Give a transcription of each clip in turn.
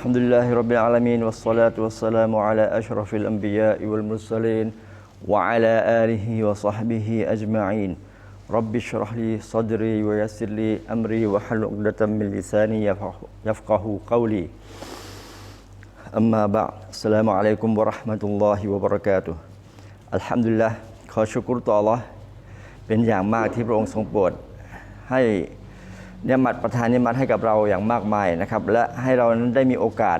الحمد لله رب العالمين والصلاة والسلام على أشرف الأنبياء والمرسلين وعلى آله وصحبه أجمعين رب اشرح لي صدري ويسر لي أمري وحل عقدة من لساني يفقه- يفقه قولي أما بعد السلام عليكم ورحمة الله وبركاته الحمد لله ขอชุกรต่อ Allah เป็นอย่างมากที่พระองค์ทรงโปรดให้ เนี่ยมัดประทานเนี่ยมัดให้กับเราอย่างมากมายนะครับ และให้เรานั้นได้มีโอกาส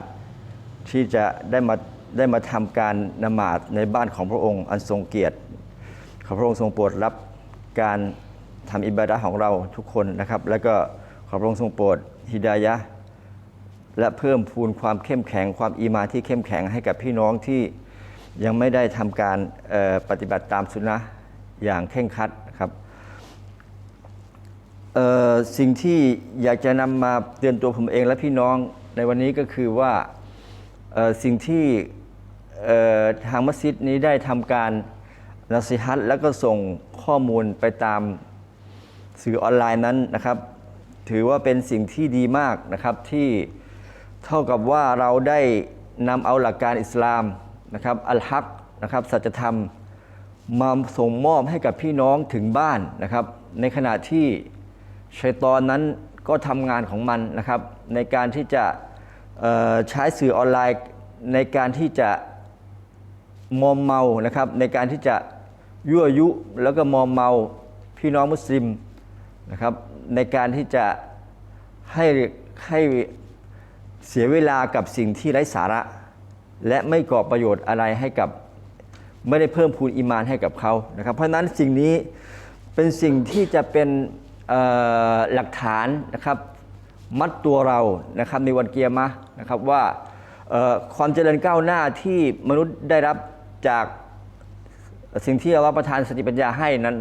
ที่จะได้มาได้มาทำการนมาดในบ้านของพระองค์อันทรงเกียรติ ขอพระองค์ทรงโปรดรับการทำอิบาดะห์ของเราทุกคนนะครับ แล้วก็ขอพระองค์ทรงโปรดฮิดายะและเพิ่มพูนความเข้มแข็งความอีมาที่เข้มแข็งให้กับพี่น้องที่ยังไม่ได้ทำการปฏิบัติตามสุนนะอย่างเคร่งครัดนะครับ สิ่งที่อยากจะนำมาเตือนตัวผมเองและพี่น้องในวันนี้ก็คือว่าสิ่งที่ทางมัสยิดนี้ได้ทำการนัสิฮัตแล้วก็ส่งข้อมูลไปตามสื่อออนไลน์นั้นนะครับ ถือว่าเป็นสิ่งที่ดีมากนะครับที่เท่ากับว่าเราได้นำเอาหลักการอิสลามนะครับอัลฮักนะครับสัจธรรมมาส่งมอบให้กับพี่น้องถึงบ้านนะครับ ในขณะที่ ชัยตอนนั้นก็ทำงานของมันนะครับ ในการที่จะใช้สื่อออนไลน์ในการที่จะมอมเมานะครับ ในการที่จะยั่วยุแล้วก็มอมเมาพี่น้องมุสลิมนะครับ ในการที่จะให้ให้เสียเวลากับสิ่งที่ไร้สาระ และไม่ก่อประโยชน์อะไรให้กับไม่ได้เพิ่มพูนอีมานให้กับเขานะครับ เพราะนั้นสิ่งนี้เป็นสิ่งที่จะเป็น หลักฐานนะครับมัดตัวเรานะครับในวันเกียร์มะนะครับว่าความเจริญก้าวหน้าที่มนุษย์ได้รับจากสิ่งที่เราประทานสติปัญญาให้นั้น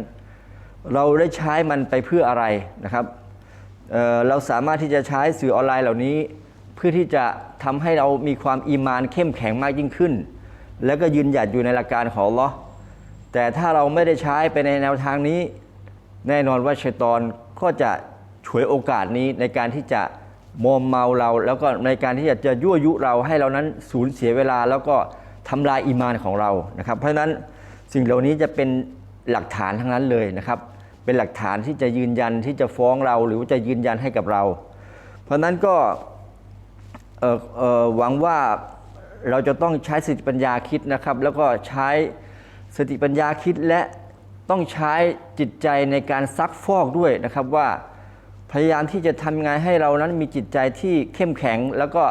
เราได้ใช้มันไปเพื่ออะไรนะครับเเราสามารถที่จะใช้สื่อออนไลน์เหล่านี้ เพื่อที่จะทำให้เรามีความอีมานเข้มแข็งมากยิ่งขึ้น แล้วก็ยืนหยัดอยู่ในหลักการของลอแต่ถ้าเราไม่ได้ใช้ไปในแนวทางนี้ แน่นอนว่าชัยตอนก็จะฉวยโอกาสนี้ในการที่จะมอมเมาเรา แล้วก็ในการที่จะจะยั่วยุเราให้เรานั้นสูญเสียเวลา แล้วก็ทำลายอีมานของเรานะครับ เพราะฉะนั้นสิ่งเหล่านี้จะเป็นหลักฐานทั้งนั้นเลยนะครับ เป็นหลักฐานที่จะยืนยันที่จะฟ้องเราหรือว่าจะยืนยันให้กับเรา เพราะฉะนั้นก็หวังว่าเราจะต้องใช้สติปัญญาคิดนะครับ แล้วก็ใช้สติปัญญาคิดและ ต้องใช้จิตใจในการซักฟอกด้วยนะครับว่าพยายามที่จะทำงไงให้เรานั้นมีจิตใจที่เข้มแข็ง แล้วก็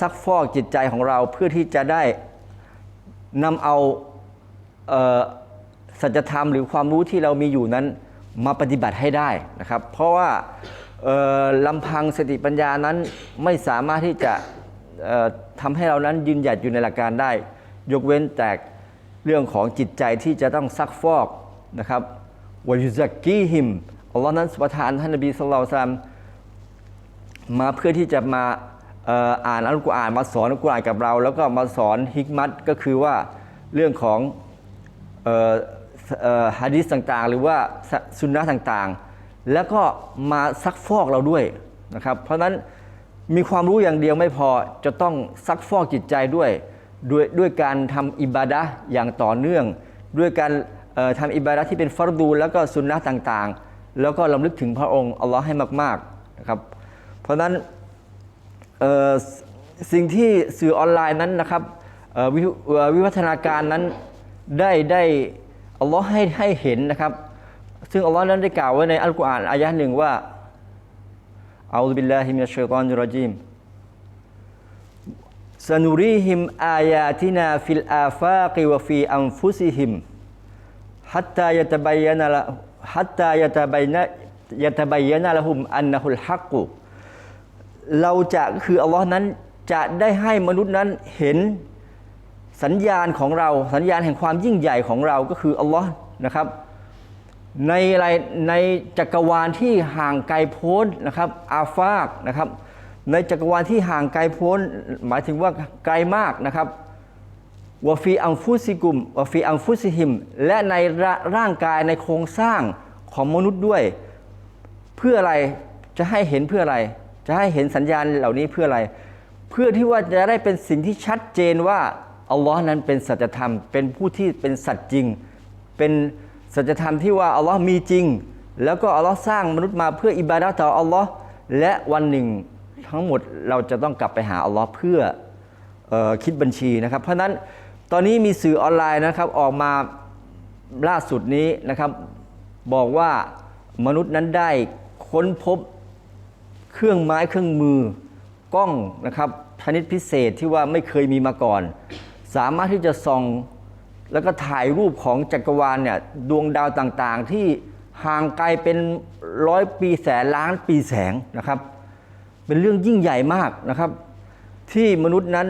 ซักฟอกจิตใจของเราเพื่อที่จะได้นำเอาสัจธรรมหรือความรู้ที่เรามีอยู่นั้นมาปฏิบัติให้ได้นะครับ เพราะว่าลำพังสติปัญญานั้นไม่สามารถที่จะทำให้เรานั้นยืนหยัดอยู่ในหลักการได้ ยกเว้นแต่เรื่องของจิตใจที่จะต้องซักฟอก นะครับวายุซักกีฮิมอัลลอฮ์นั้นประทานท่านนบีสุลต่านมาเพื่อที่จะมาอ่านอัลกุรอานมาสอนอัลกุรอานกับเรา แล้วก็มาสอนฮิกมัตก็คือว่าเรื่องของฮะดิษต่างๆ หรือว่าสุนนะต่างๆ แล้วก็มาซักฟอกเราด้วยนะครับ เพราะนั้นมีความรู้อย่างเดียวไม่พอจะต้องซักฟอกจิตใจด้วย ด้วยด้วยการทำอิบาดะอย่างต่อเนื่อง ด้วยการ ทำอิบาดะที่เป็นฟัรดูแล้วก็สุนนะต่างๆ แล้วก็ลำลึกถึงพระองค์อัลลอฮ์ให้มากๆนะครับเพราะฉะนั้นสิ่งที่สื่อออนไลน์นั้นนะครับวิเอ่อวิวัฒนาการนั้นได้ได้อัลลอฮ์ให้ให้เห็นนะครับ ซึ่งอัลลอฮ์นั้นได้กล่าวไว้ในอัลกุรอานอายะห์หนึ่งว่าอัลลอฮฺบิลลาฮิมินัชชัยฏอนรจีมสนุรีฮิมอายาตินาฟิลอาฟากิวฟีอัมฟุซิหิม ฮัตตายตะบยนะละฮัตตายตะบยนะยตะบยนะละหุมอันนะฮุลฮักกุเราจะคืออัลลอฮ์นั้นจะได้ให้มนุษย์นั้นเห็นสัญญาณของเราสัญญาณแห่งความยิ่งใหญ่ของเราก็คืออัลลอฮ์นะครับ ในอะไรในจักรวาลที่ห่างไกลโพ้นนะครับ อาฟากนะครับ ในจักรวาลที่ห่างไกลโพ้น หมายถึงว่าไกลมากนะครับ วฟีอัมฟุซิกุมวฟีอัมฟุซิฮิม และในร่าร่างกายในโครงสร้างของมนุษย์ด้วย เพื่ออะไรจะให้เห็นเพื่ออะไร จะให้เห็นสัญญาณเหล่านี้เพื่ออะไร เพื่อที่ว่าจะได้เป็นสิ่งที่ชัดเจนว่าอัลลอฮ์นั้นเป็นสัจธรรม เป็นผู้ที่เป็นสัจจริง เป็นสัจธรรมที่ว่าอัลลอฮ์มีจริง แล้วก็อัลลอฮ์สร้างมนุษย์มาเพื่ออิบาดะต่ออัลลอฮ์และวันหนึ่งทั้งหมดเราจะต้องกลับไปหาอัลลอฮ์เพื่อออคิดบัญชีนะครับ เพราะนั้น ตอนนี้มีสื่อออนไลน์นะครับออกมาล่าสุดนี้นะครับ บอกว่ามนุษย์นั้นได้ค้นพบเครื่องไม้เครื่องมือกล้องนะครับชนิดพิเศษที่ว่าไม่เคยมีมาก่อน สามารถที่จะส่องแล้วก็ถ่ายรูปของจักรวาลเนี่ยดวงดาวต่างๆ ที่ห่างไกลเป็นร้อยปีแสนล้านปีแสงนะครับ เป็นเรื่องยิ่งใหญ่มากนะครับ ที่มนุษย์นั้น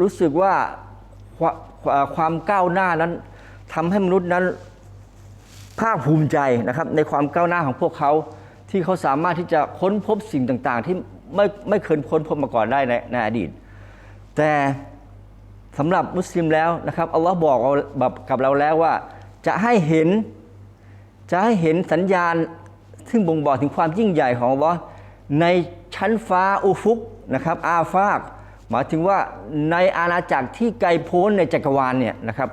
รู้สึกว่า ควาความก้าวหน้านั้นทำให้มนุษย์นั้นภาคภูมิใจนะครับ ในความก้าวหน้าของพวกเขาที่เขาสามารถที่จะค้นพบสิ่งต่างๆ ที่ไม่ไม่เคยค้นพบมาก่อนได้ในในอดีต แต่สำหรับมุสลิมแล้วนะครับอัลลอฮ์บอกเราแบบกับเราแล้วว่า จะให้เห็นจะให้เห็นสัญญาณ ซึ่งบ่งบอกถึงความยิ่งใหญ่ของอัลลอฮ์ในชั้นฟ้าอุฟุกนะครับ อาฟาก หมายถึงว่าในอาณาจักรที่ไกลโพ้นในจักรวาลเนี่ยนะครับ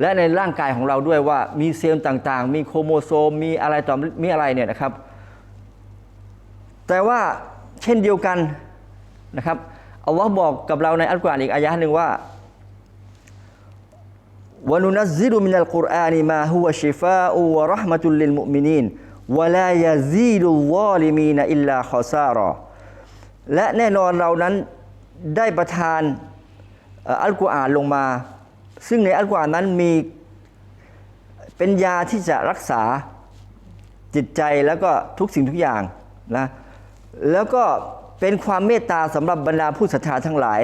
และในร่างกายของเราด้วยว่ามีเซลล์ต่างๆ มีโครโมโซม มีอะไรต่อมีอะไรเนี่ยนะครับ แต่ว่าเช่นเดียวกันนะครับอัลลอฮ์บอกกับเราในอัลกุรอานอีกอายะห์หนึ่งว่าวะนุนัซซิลุมินัลกุรอานีมาฮุวะชิฟาอูวะเราะห์มะตุลลิลมุอ์มินีนวะลายะซีดุลซอลิมีนอิลลาคอซารอและแน่นอนเรานั้น ได้ประทานอัลกุรอานลงมา ซึ่งในอัลกุรอานนั้นมีเป็นยาที่จะรักษาจิตใจแล้วก็ทุกสิ่งทุกอย่างนะแล้วก็เป็นความเมตตาสำหรับบรรดาผู้ศรัทธาทั้งหลาย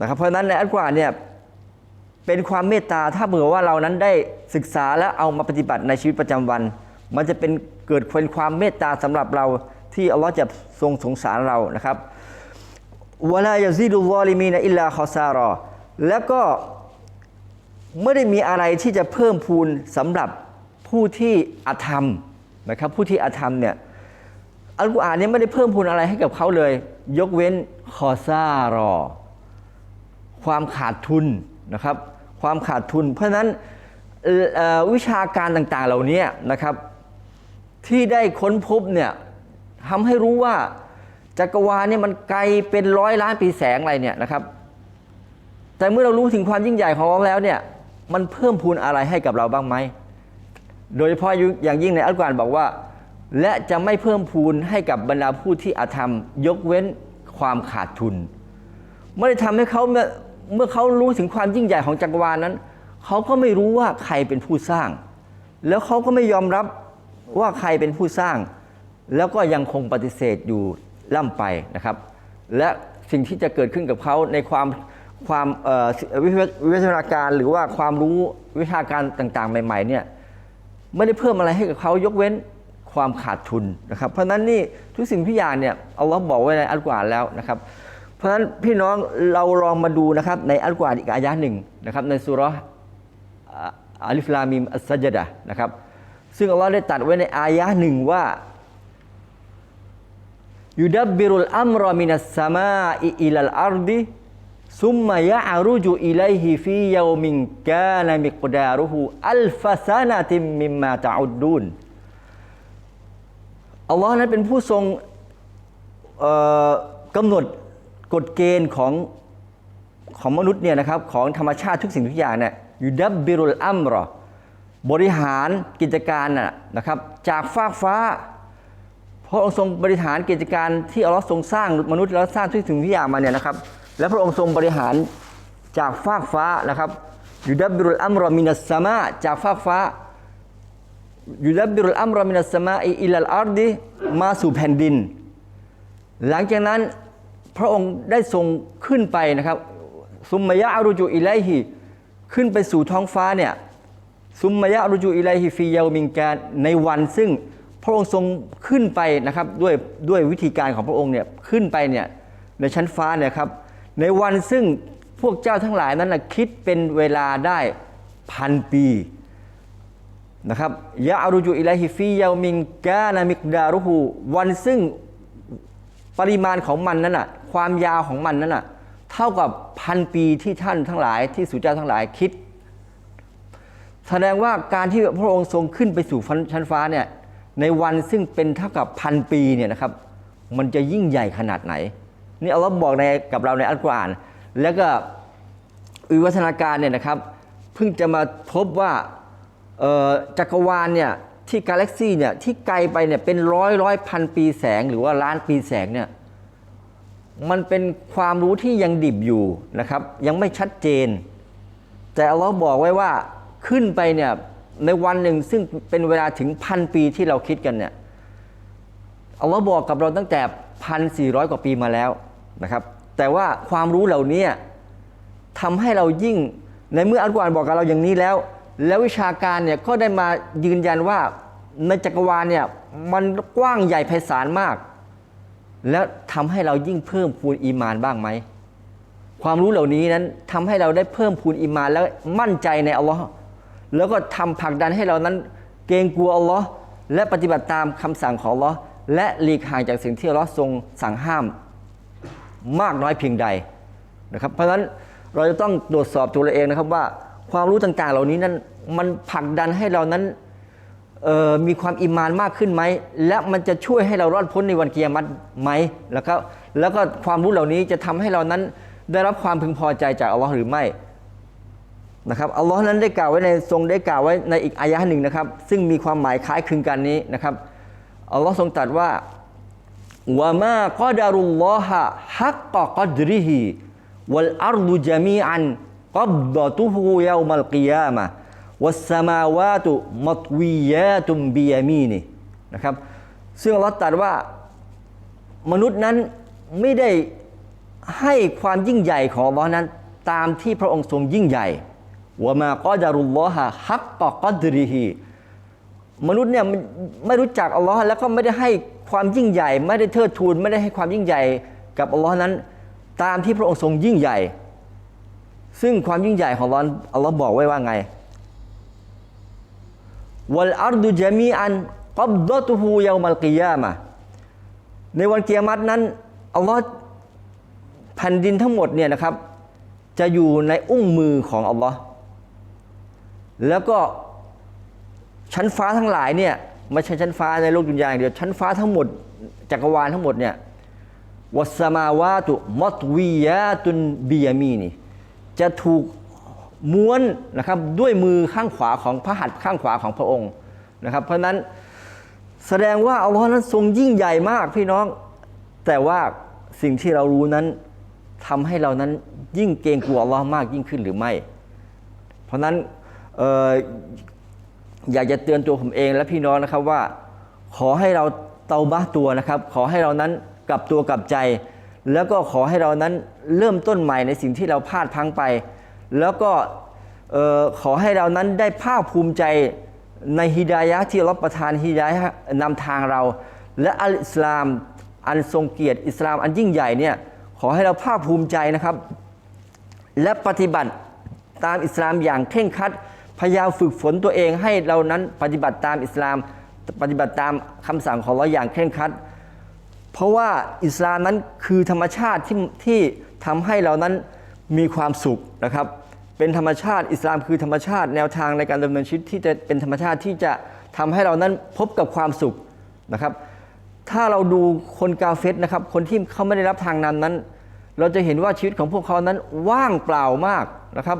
นะครับเพราะฉะนั้นในอัลกุรอานเนี่ยเป็นความเมตตาถ้าเผื่อว่าเรานั้นได้ศึกษาและเอามาปฏิบัติในชีวิตประจำวัน มันจะเป็นเกิดเป็นความเมตตาสำหรับเราที่อัลลอฮ์จะทรงสงสารเรานะครับ วลายาซีดุลลอลิมีนอิลลาคอซารอแล้วก็ไม่ได้มีอะไรที่จะเพิ่มพูนสำหรับผู้ที่อธรรมนะครับผู้ที่อธรรมเนี่ยอัลกุรอานเนี่ยไม่ได้เพิ่มพูนอะไรให้กับเขาเลย ยกเว้นคอซารอ ความขาดทุนนะครับ ความขาดทุน เพราะนั้นวิชาการต่างๆเหล่านี้นะครับ ที่ได้ค้นพบเนี่ยทำให้รู้ว่า จักรวาลเนี่ยมันไกลเป็นร้อยล้านปีแสงอะไรเนี่ยนะครับ แต่เมื่อเรารู้ถึงความยิ่งใหญ่ของเราแล้วเนี่ยมันเพิ่มพูนอะไรให้กับเราบ้างไหม โดยเฉพาะอย่างยิ่งในอัลกุรอานบอกว่า และจะไม่เพิ่มพูนให้กับบรรดาผู้ที่อาธรรม ยกเว้นความขาดทุนไม่ได้ทำให้เขาเมื่อเมื่อเขารู้ถึงความยิ่งใหญ่ของจักรวาลนั้น เขาก็ไม่รู้ว่าใครเป็นผู้สร้าง แล้วเขาก็ไม่ยอมรับว่าใครเป็นผู้สร้าง แล้วก็ยังคงปฏิเสธอยู่ ล่ำไปนะครับ และสิ่งที่จะเกิดขึ้นกับเขาในความความวิวัฒนาการหรือว่าความรู้วิชาการต่างๆ ใหม่ๆเนี่ยไม่ได้เพิ่มอะไรให้กับเขายกเว้นความขาดทุนนะครับ เพราะฉะนั้นนี่ทุกสิ่งทุกอย่างเนี่ยอัลลอฮ์บอกไว้ในอัลกุรอานแล้วนะครับ เพราะฉะนั้นพี่น้องเราลองมาดูนะครับในอัลกุรอานอีกอายะหนึ่งนะครับในสุราะห์อ่าอัลิฟลามิมอัสซัจดะนะครับซึ่งอัลลอฮ์ได้ตัดไว้ในอายะหนึ่งว่า ยุดับบิรุลอัมรอมินัสสมาอิอิลัลอัรดิซุมมายะอารุจุอิไลฮิฟียามิงกานามิกดารุฮูอัลฟาซานาติมมิมมาตะอุดดูนอัลลอฮ์นั้นเป็นผู้ทรงกำหนดกฎเกณฑ์ของของมนุษย์เนี่ยนะครับของธรรมชาติทุกสิ่งทุกอย่างเนี่ยยุดับบิรุลอัมรอบริหารกิจการน่ะนะครับจากฟากฟ้า พระองค์ทรงบริหารกิจการที่อัลลอฮ์ทรงสร้างมนุษย์แล้วสร้างทุกสิ่งทุกอย่างมาเนี่ยนะครับ และพระองค์ทรงบริหารจากฟากฟ้านะครับยูดับบิรุลอัมรอมินัสสมาจากฟากฟ้ายูดับบิรุลอัมรอมินัสสมาอิลัลอาร์ดิมาสู่แผ่นดิน หลังจากนั้นพระองค์ได้ทรงขึ้นไปนะครับซุมมายะอารุจูอิไลฮิขึ้นไปสู่ท้องฟ้าเนี่ยซุมมายะรุจูอิไลฮิฟียามิงการในวันซึ่ง พระองค์ทรงขึ้นไปนะครับด้วยด้วยวิธีการของพระองค์เนี่ยขึ้นไปเนี่ยในชั้นฟ้าเนี่ยครับในวันซึ่งพวกเจ้าทั้งหลายนั้นนะคิดเป็นเวลาได้พันปีนะครับยะอารุจูอิไลฮิฟียามิงกานามิกดารุฮูวันซึ่งปริมาณของมันนั้นอะความยาวของมันนั้นอะเท่ากับพันปีที่ท่านทั้งหลายที่สุเจ้าทั้งหลายคิด แสดงว่าการที่พระองค์ทรงขึ้นไปสู่ชั้นฟ้าเนี่ย ในวันซึ่งเป็นเท่ากับพันปีเนี่ยนะครับ มันจะยิ่งใหญ่ขนาดไหน นี่อัลลอฮ์บอกในกับเราในอัลกุรอานแล้วก็วิวัฒนาการเนี่ยนะครับ เพิ่งจะมาพบว่าจักรวาลเนี่ยที่กาแล็กซี่เนี่ยที่ไกลไปเนี่ยเป็นร้อยร้อยพันปีแสงหรือว่าล้านปีแสงเนี่ยมันเป็นความรู้ที่ยังดิบอยู่นะครับ ยังไม่ชัดเจน แต่อัลลอฮ์บอกไว้ว่าขึ้นไปเนี่ย ในวันหนึ่งซึ่งเป็นเวลาถึงพันปีที่เราคิดกันเนี่ยอัลลอฮ์บอกกับเราตั้งแต่พันสี่ร้อยกว่าปีมาแล้วนะครับ แต่ว่าความรู้เหล่านี้ทำให้เรายิ่งในเมื่ออัลกุรอานบอกกับเราอย่างนี้แล้ว แล้ววิชาการเนี่ยก็ได้มายืนยันว่าในจักรวาลเนี่ยมันกว้างใหญ่ไพศาลมาก แล้วทำให้เรายิ่งเพิ่มพูนอีมานบ้างไหมความรู้เหล่านี้นั้นทำให้เราได้เพิ่มพูนอิมานแล้วมั่นใจในอัลลอฮ์ แล้วก็ทำผลักดันให้เรานั้น เกรงกลัวอัลลอฮ์และปฏิบัติตามคำสั่งของอัลลอฮ์และหลีกห่างจากสิ่งที่อัลลอฮ์ทรงสั่งห้ามมากน้อยเพียงใดนะครับ เพราะฉะนั้นเราจะต้องตรวจสอบตัวเราเองนะครับว่าความรู้ต่างๆ เหล่านี้นั้นมันผลักดันให้เรานั้นมีความอิมานมากขึ้นไหม และมันจะช่วยให้เรารอดพ้นในวันเกียรติไหม แล้วก็แล้วก็ความรู้เหล่านี้จะทำให้เรานั้นได้รับความพึงพอใจจากอัลลอฮ์หรือไม่ นะครับอัลลอฮ์นั้นได้กล่าวไว้ในทรงได้กล่าวไว้ในอีกอายะห์หนึ่งนะครับ ซึ่งมีความหมายคล้ายคลึงกันนี้นะครับอัลลอฮ์ทรงตรัสว่าวะมากอดารุลลอฮะฮักกะกอดริฮิวัลอัรดุจามีอันกับดะตุฮูยามัลกิยามะวัสสมาวาตุมัตวียาตุมบิยามีนีนะครับ ซึ่งอัลลอฮ์ตรัสว่ามนุษย์นั้นไม่ได้ให้ความยิ่งใหญ่ของอัลลอฮ์นั้นตามที่พระองค์ทรงยิ่งใหญ่ วะมากอดารุลลอฮะฮักกะกอดริฮีมนุษย์เนี่ยไม่รู้จักอัลลอฮ์แล้วก็ไม่ได้ให้ความยิ่งใหญ่ ไม่ได้เทิดทูน ไม่ได้ให้ความยิ่งใหญ่กับอัลลอฮ์นั้น ตามที่พระองค์ทรงยิ่งใหญ่ ซึ่งความยิ่งใหญ่ของอัลลอฮ์อัลลอฮ์บอกไว้ว่าไงวัลอัรดุจามีอันกับดตุฮูยามัลกิยามะในวันเกียรตินั้นอัลลอฮ์แผ่นดินทั้งหมดเนี่ยนะครับ จะอยู่ในอุ้งมือของอัลลอฮ์ แล้วก็ชั้นฟ้าทั้งหลายเนี่ยไม่ใช่ชั้นฟ้าในโลกดุนยาอย่างเดียวชั้นฟ้าทั้งหมดจักรวาลทั้งหมดเนี่ยวัสมาวาตุมตวียาตุนบียามีนี่จะถูกม้วนนะครับด้วยมือข้างขวาของพระหัตถ์ข้างขวาของพระองค์นะครับ เพราะนั้นแสดงว่าอัลลอฮ์นั้นทรงยิ่งใหญ่มากพี่น้อง แต่ว่าสิ่งที่เรารู้นั้นทำให้เรานั้นยิ่งเกรงกลัวอัลลอฮ์มากยิ่งขึ้นหรือไม่ เพราะนั้น อยากจะเตือนตัวผมเองและพี่น้องนะครับว่า ขอให้เราเตาบ้าตัวนะครับ ขอให้เรานั้นกลับตัวกลับใจ แล้วก็ขอให้เรานั้นเริ่มต้นใหม่ในสิ่งที่เราพลาดพังไป แล้วก็ขอให้เรานั้นได้ภาคภูมิใจในฮิดายะที่รับประทานฮิดายะนำทางเรา และอัลอิสลามอันทรงเกียรติอิสลามอันยิ่งใหญ่เนี่ยขอให้เราภาคภูมิใจนะครับ และปฏิบัติตามอิสลามอย่างเคร่งครัด พยายามฝึกฝนตัวเองให้เรานั้นปฏิบัติตามอิสลาม ปฏิบัติตามคำสั่งของเราอย่างเคร่งครัด เพราะว่าอิสลามนั้นคือธรรมชาติที่ที่ทำให้เรานั้นมีความสุขนะครับ เป็นธรรมชาติอิสลามคือธรรมชาติแนวทางในการดำเนินชีวิตที่จะเป็นธรรมชาติที่จะทำให้เรานั้นพบกับความสุขนะครับ ถ้าเราดูคนกาเฟตนะครับ คนที่เขาไม่ได้รับทางนั้นนั้น เราจะเห็นว่าชีวิตของพวกเขานั้นว่างเปล่ามากนะครับ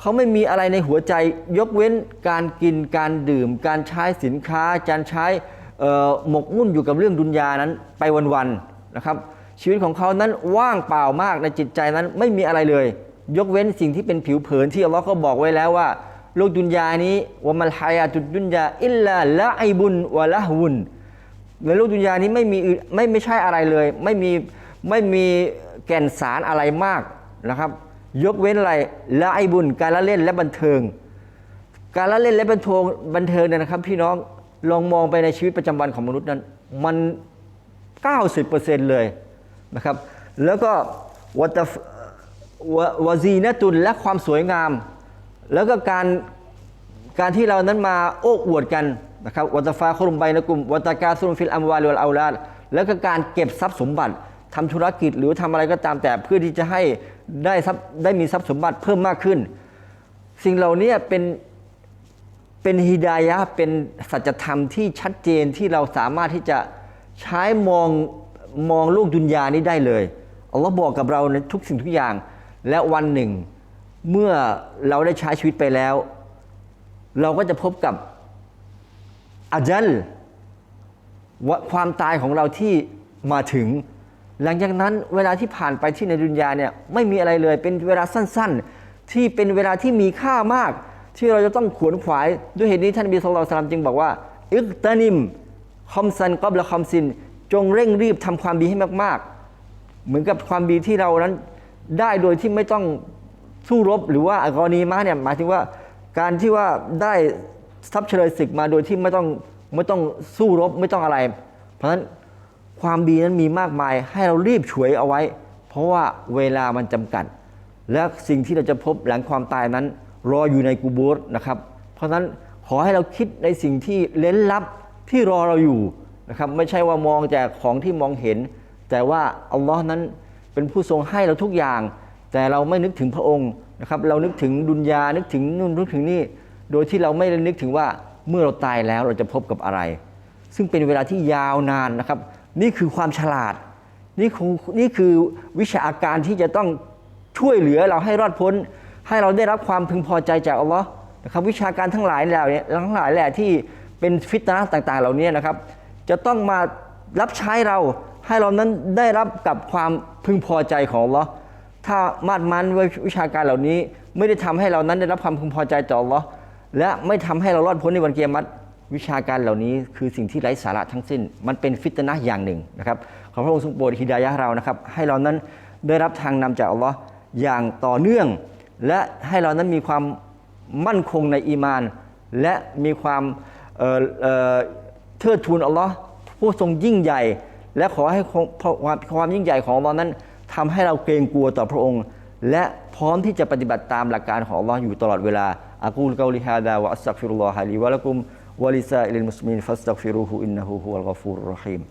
เขาไม่มีอะไรในหัวใจยกเว้นการกินการดื่ม การใช้สินค้าการใช้หมกมุ่นอยู่กับเรื่องดุนยานั้นไปวันๆนะครับ ชีวิตของเขานั้นว่างเปล่ามากในจิตใจนั้นไม่มีอะไรเลย ยกเว้นสิ่งที่เป็นผิวเผินที่อัลลอฮ์ก็บอกไว้แล้วว่า โลกดุนยานี้วะมัลฮายาตุดดุนยาอิลลาละไอบุนวะละฮุนในโลกดุนยานี้ไม่มีไม่ไม่ใช่อะไรเลย ไม่มีไม่มีแก่นสารอะไรมากนะครับ ยกเว้นอะไรละไอบุญการละเล่นและบันเทิง การละเล่นและบันเทิงบันเทิงเนี่ยนะครับ พี่น้องลองมองไปในชีวิตประจำวันของมนุษย์นั้น มัน 90%เลยนะครับ แล้วก็วัตวซีนตุนและความสวยงาม แล้วก็การการที่เรานั้นมาโอ้อวดกันนะครับวัตฟ้าครุมใบนะกลุ่มวัตกาซุมฟิลอัมวาลวลเอาลาดแล้วก็การเก็บทรัพย์สมบัติทำธุรกิจหรือทำอะไรก็ตามแต่เพื่อที่จะให้ ได้ทรัพย์ได้มีทรัพย์สมบัติเพิ่มมากขึ้น สิ่งเหล่านี้เป็นเป็นฮิดายะเป็นสัจธรรมที่ชัดเจนที่เราสามารถที่จะใช้มองมองโลกดุนยานี้ได้เลยอัลลอฮ์บอกกับเราในทุกสิ่งทุกอย่าง และวันหนึ่ง เมื่อเราได้ใช้ชีวิตไปแล้ว เราก็จะพบกับอาจัลความตายของเราที่มาถึง หลังจากนั้นเวลาที่ผ่านไปที่ในดุนยาเนี่ยไม่มีอะไรเลยเป็นเวลาสั้นๆ ที่เป็นเวลาที่มีค่ามาก ที่เราจะต้องขวนขวาย ด้วยเหตุนี้ท่านบีสุลต่านจึงบอกว่าอิกตานิมคอมซันกอบละคอมซิน จงเร่งรีบทำความดีให้มากๆ เหมือนกับความดีที่เรานั้นได้โดยที่ไม่ต้องสู้รบหรือว่าอกรณีมาเนี่ยหมายถึงว่าการที่ว่าได้ทรัพย์เฉลยศึกมาโดยที่ไม่ต้องไม่ต้องสู้รบไม่ต้องอะไร เพราะฉะนั้น ความดีนั้นมีมากมายให้เรารีบฉวยเอาไว้ เพราะว่าเวลามันจำกัด และสิ่งที่เราจะพบหลังความตายนั้น รออยู่ในกูโบสนะครับ เพราะฉะนั้นขอให้เราคิดในสิ่งที่เล้นลับที่รอเราอยู่นะครับไม่ใช่ว่ามองแต่ของที่มองเห็น แต่ว่าอัลลอฮ์นั้นเป็นผู้ทรงให้เราทุกอย่าง แต่เราไม่นึกถึงพระองค์นะครับเรานึกถึงดุนยานึกถึงนู่นนึกถึงนี่ โดยที่เราไม่ได้นึกถึงว่าเมื่อเราตายแล้วเราจะพบกับอะไร ซึ่งเป็นเวลาที่ยาวนานนะครับ นี่คือความฉลาด นี่คือนี่คือวิชาการที่จะต้องช่วยเหลือเราให้รอดพ้น ให้เราได้รับความพึงพอใจจากอัลลอฮ์นะครับวิชาการทั้งหลายเหล่านี้ทั้งหลายแหละที่เป็นฟิตนะต่างๆ เหล่านี้นะครับ จะต้องมารับใช้เราให้เรานั้นได้รับกับความพึงพอใจของอัลลอฮ์ถ้ามาดมันวิชาการเหล่านี้ ไม่ได้ทำให้เรานั้นได้รับความพึงพอใจจากอัลลอฮ์และไม่ทำให้เรารอดพ้นในวันเกียรติ วิชาการเหล่านี้คือสิ่งที่ไร้สาระทั้งสิ้น มันเป็นฟิตนะอย่างหนึ่งนะครับขอพระองค์ทรงโปรดฮิดายะเรานะครับ ให้เรานั้นได้รับทางนำจากอัลลอฮ์อย่างต่อเนื่อง และให้เรานั้นมีความมั่นคงในอีมาน และมีความเเทิดทูนอัลลอฮ์ผู้ทรงยิ่งใหญ่ และขอให้ความความยิ่งใหญ่ของอัลลอฮ์นั้นทำให้เราเกรงกลัวต่อพระองค์ และพร้อมที่จะปฏิบัติตามหลักการของอัลลอฮ์อยู่ตลอดเวลาอากูลกาลิฮาดาวะอัสซักฟิรุลลอฮะลีวะละกุม ولسائر المسلمين فاستغفروه إنه هو الغفور الرحيم.